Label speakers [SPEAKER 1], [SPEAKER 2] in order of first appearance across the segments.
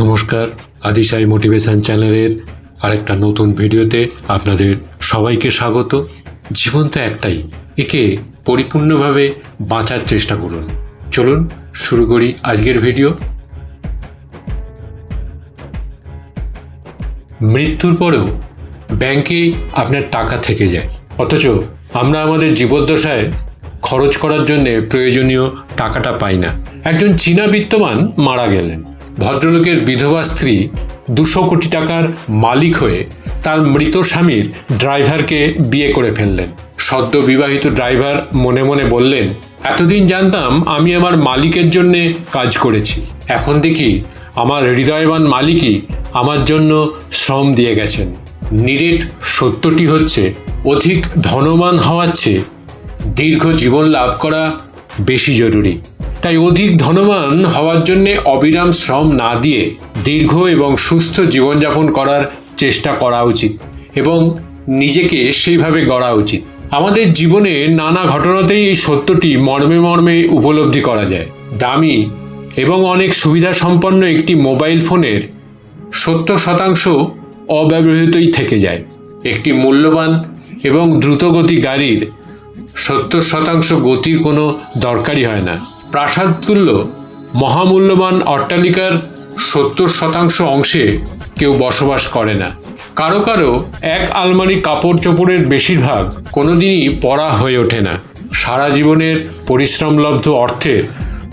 [SPEAKER 1] নমস্কার আদিশাই মোটিভেশন চ্যানেলের আরেকটা নতুন ভিডিওতে আপনাদের সবাইকে স্বাগত। জীবন তো একটাই, একে পরিপূর্ণভাবে বাঁচার চেষ্টা করুন। চলুন শুরু করি আজকের ভিডিও। মৃত্যুর পরেও ব্যাংকে আপনার টাকা থেকে যায়। অথচ আমরা আমাদের জীবদ্দশায় খরচ করার জন্য প্রয়োজনীয় টাকাটা পাই না। একজন চীনা বিত্তমান মারা গেলেন। ভদ্রলোকের বিধবা স্ত্রী দুশো কোটি টাকার মালিক হয়ে তার মৃত স্বামীর ড্রাইভারকে বিয়ে করে ফেললেন। সদ্য বিবাহিত ড্রাইভার মনে মনে বললেন, এতদিন জানতাম আমি আমার মালিকের জন্যে কাজ করেছি। এখন দেখি আমার হৃদয়বান মালিকই আমার জন্য শ্রম দিয়ে গেছেন। নিরেট সত্যটি হচ্ছে, অধিক ধনবান হওয়ার চেয়ে দীর্ঘ জীবন লাভ করা বেশি জরুরি। তাই অধিক ধনবান হওয়ার জন্য অবিরাম শ্রম না দিয়ে দীর্ঘ এবং সুস্থ জীবনযাপন করার চেষ্টা করা উচিত এবং নিজেকে সেইভাবে গড়া উচিত। আমাদের জীবনে নানা ঘটনাতেই এই সত্যটি মর্মে মর্মে উপলব্ধি করা যায়। দামি এবং অনেক সুবিধা সম্পন্ন একটি মোবাইল ফোনের সত্তর শতাংশ অব্যবহৃতই থেকে যায়। একটি মূল্যবান এবং দ্রুতগতি গাড়ির সত্তর শতাংশ গতির কোনো দরকারই হয় না। প্রাসাদ তুল্য মহামূল্যবান অট্টালিকার সত্তর শতাংশ অংশে কেউ বসবাস করে না। কারও কারও এক আলমারি কাপড় চোপড়ের বেশিরভাগ কোনোদিনই পরা হয়ে ওঠে না। সারা জীবনের পরিশ্রমলব্ধ অর্থের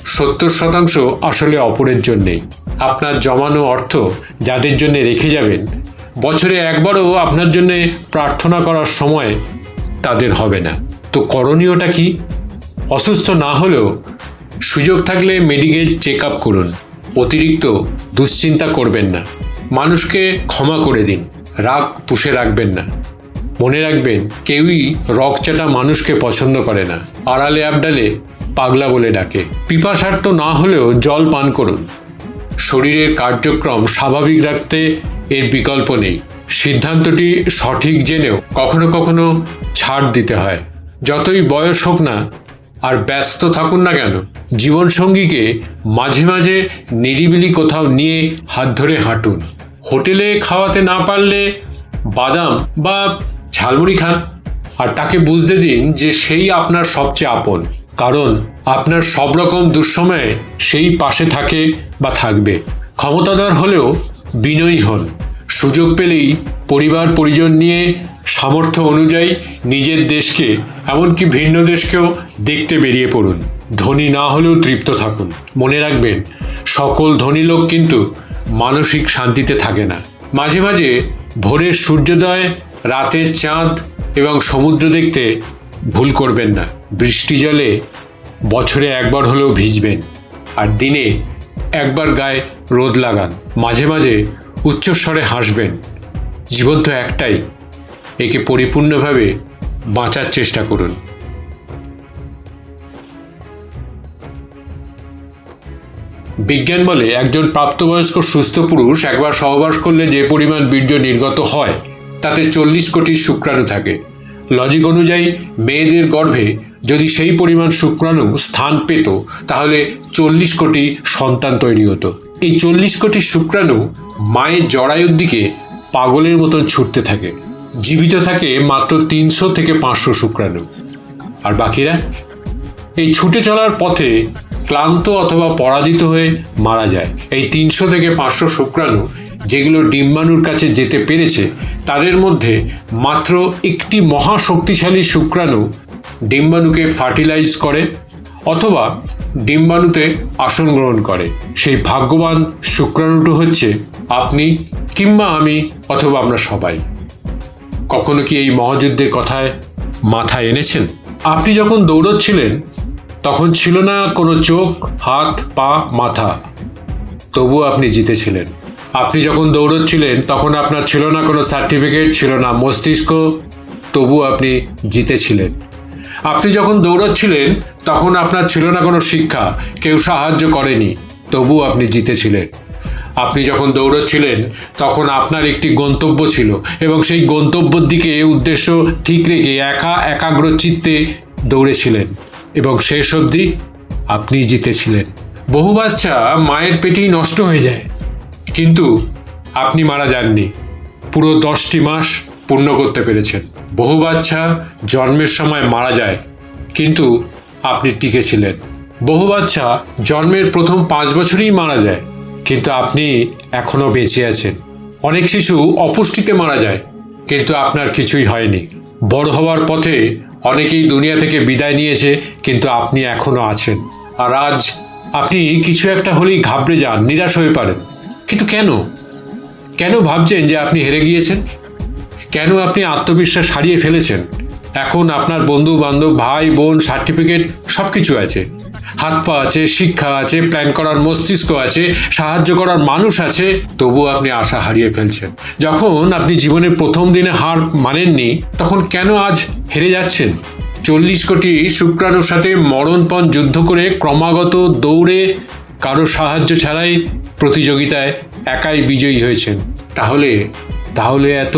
[SPEAKER 1] সত্তর শতাংশ আসলে অপরের জন্যেই। আপনার জমানো অর্থ যাদের জন্য রেখে যাবেন, বছরে একবারও আপনার জন্য প্রার্থনা করার সময় তাদের হবে না। তো করণীয়টা কি? অসুস্থ না হলেও সুযোগ থাকলে মেডিকেল চেক আপ করুন। অতিরিক্ত দুশ্চিন্তা করবেন না। মানুষকে ক্ষমা করে দিন। রাগ পুষে রাখবেন না। মনে রাখবেন, কেউই রকচাটা মানুষকে পছন্দ করে না। আড়ালে আবডালে পাগলা বলে ডাকে। পিপাসার্থ না হলেও জল পান করুন। শরীরের কার্যক্রম স্বাভাবিক রাখতে এর বিকল্প নেই। সিদ্ধান্তটি সঠিক জেনেও কখনো কখনো ছাড় দিতে হয়। যতই বয়স হোক না আর ব্যস্ত থাকুন না কেন? জীবনসঙ্গীকে মাঝে মাঝে নিরিবিলি কোথাও নিয়ে হাত ধরে হাঁটুন। হোটেলে খাওয়াতে না পারলে বাদাম বা ঝালমুড়ি খান। আর তাকে বুঝতে দিন যে সেই আপনার সবচেয়ে আপন। কারণ আপনার সব রকম দুঃসময়ে সেই পাশে থাকে বা থাকবে। ক্ষমতাধর হলেও বিনয়ী হন। সুযোগ পেলেই পরিবার পরিজন নিয়ে সামর্থ্য অনুযায়ী নিজের দেশকে, এমনকি ভিন্ন দেশকেও দেখতে বেরিয়ে পড়ুন। ধনী না হলেও তৃপ্ত থাকুন। মনে রাখবেন, সকল ধনী লোক কিন্তু মানসিক শান্তিতে থাকে না। মাঝে মাঝে ভোরের সূর্যোদয়, রাতের চাঁদ এবং সমুদ্র দেখতে ভুল করবেন না। বৃষ্টি জলে বছরে একবার হলেও ভিজবেন, আর দিনে একবার গায়ে রোদ লাগান। মাঝে মাঝে উচ্চস্বরে হাসবেন। জীবন তো একটাই। একে পরিপূর্ণভাবে বাঁচার চেষ্টা করুন। বিজ্ঞান বলে, একজন প্রাপ্তবয়স্ক সুস্থ পুরুষ একবার সহবাস করলে যে পরিমাণ বীর্য নির্গত হয়, তাতে চল্লিশ কোটি শুক্রাণু থাকে। লজিক অনুযায়ী, মেয়েদের গর্ভে যদি সেই পরিমাণ শুক্রাণু স্থান পেত, তাহলে চল্লিশ কোটি সন্তান তৈরি হতো। এই চল্লিশ কোটি শুক্রাণু মায়ের জরায়ুর দিকে পাগলের মতন ছুটতে থাকে। জীবিত থাকে মাত্র তিনশো থেকে পাঁচশো শুক্রাণু। আর বাকিরা? এই ছুটে চলার পথে ক্লান্ত অথবা পরাজিত হয়ে মারা যায়। এই তিনশো থেকে পাঁচশো শুক্রাণু যেগুলো ডিম্বাণুর কাছে যেতে পেরেছে, তাদের মধ্যে মাত্র একটি মহাশক্তিশালী শুক্রাণু ডিম্বাণুকে ফার্টিলাইজ করে অথবা ডিম্বাণুতে আসন গ্রহণ করে। সেই ভাগ্যবান শুক্রাণুটি হচ্ছে আপনি কিংবা আমি অথবা আমরা সবাই। কখনো কি এই মহাযুদ্ধের কথায় মাথায় এনেছেন? আপনি যখন দৌড়চ্ছিলেন, তখন ছিল না কোনো চোখ, হাত, পা, মাথা। তবুও আপনি জিতেছিলেন। আপনি যখন দৌড়চ্ছিলেন, তখন আপনার ছিল না কোনো সার্টিফিকেট, ছিল না মস্তিষ্ক তবু আপনি জিতেছিলেন। আপনি যখন দৌড়চ্ছিলেন, তখন আপনার ছিল না কোনো শিক্ষা, কেউ সাহায্য করেনি, তবু আপনি জিতেছিলেন। আপনি যখন দৌড়চ্ছিলেন, তখন আপনার একটি গন্তব্য ছিল এবং সেই গন্তব্যের দিকে উদ্দেশ্য ঠিক রেখে একা একাগ্র চিত্তে দৌড়েছিলেন এবং শেষ অবধি আপনি জিতেছিলেন। বহু বাচ্চা মায়ের পেটেই নষ্ট হয়ে যায়, কিন্তু আপনি মারা যাননি। পুরো দশটি মাস পূর্ণ করতে পেরেছেন। বহু বাচ্চা জন্মের সময় মারা যায়, কিন্তু আপনি টিকেছিলেন বহু বাচ্চা জন্মের প্রথম পাঁচ বছরেই মারা যায়, কিন্তু আপনি এখনও বেঁচে আছেন। অনেক শিশু অপুষ্টিতে মারা যায়, কিন্তু আপনার কিছুই হয়নি। বড় হওয়ার পথে অনেকেই দুনিয়া থেকে বিদায় নিয়েছে, কিন্তু আপনি এখনও আছেন। আর আজ আপনি কিছু একটা হলেই ঘাবড়ে যান, নিরাশ হয়ে পারেন কিন্তু কেন? কেন ভাবছেন যে আপনি হেরে গিয়েছেন? কেন আপনি আত্মবিশ্বাস হারিয়ে ফেলেছেন? এখন আপনার বন্ধু বান্ধব ভাই, বোন সার্টিফিকেট সব কিছু আছে। হাত পা আছে, শিক্ষা আছে প্ল্যান করার মস্তিষ্ক আছে, সাহায্য করার মানুষ আছে, তবুও আপনি আশা হারিয়ে ফেলছেন। যখন আপনি জীবনের প্রথম দিনে হার মানেননি, তখন কেন আজ হেরে যাচ্ছেন? চল্লিশ কোটি শুক্রাণুর সাথে মরণপণ যুদ্ধ করে ক্রমাগত দৌড়ে কারও সাহায্য ছাড়াই প্রতিযোগিতায় একাই বিজয়ী হয়েছেন। তাহলে তাহলে এত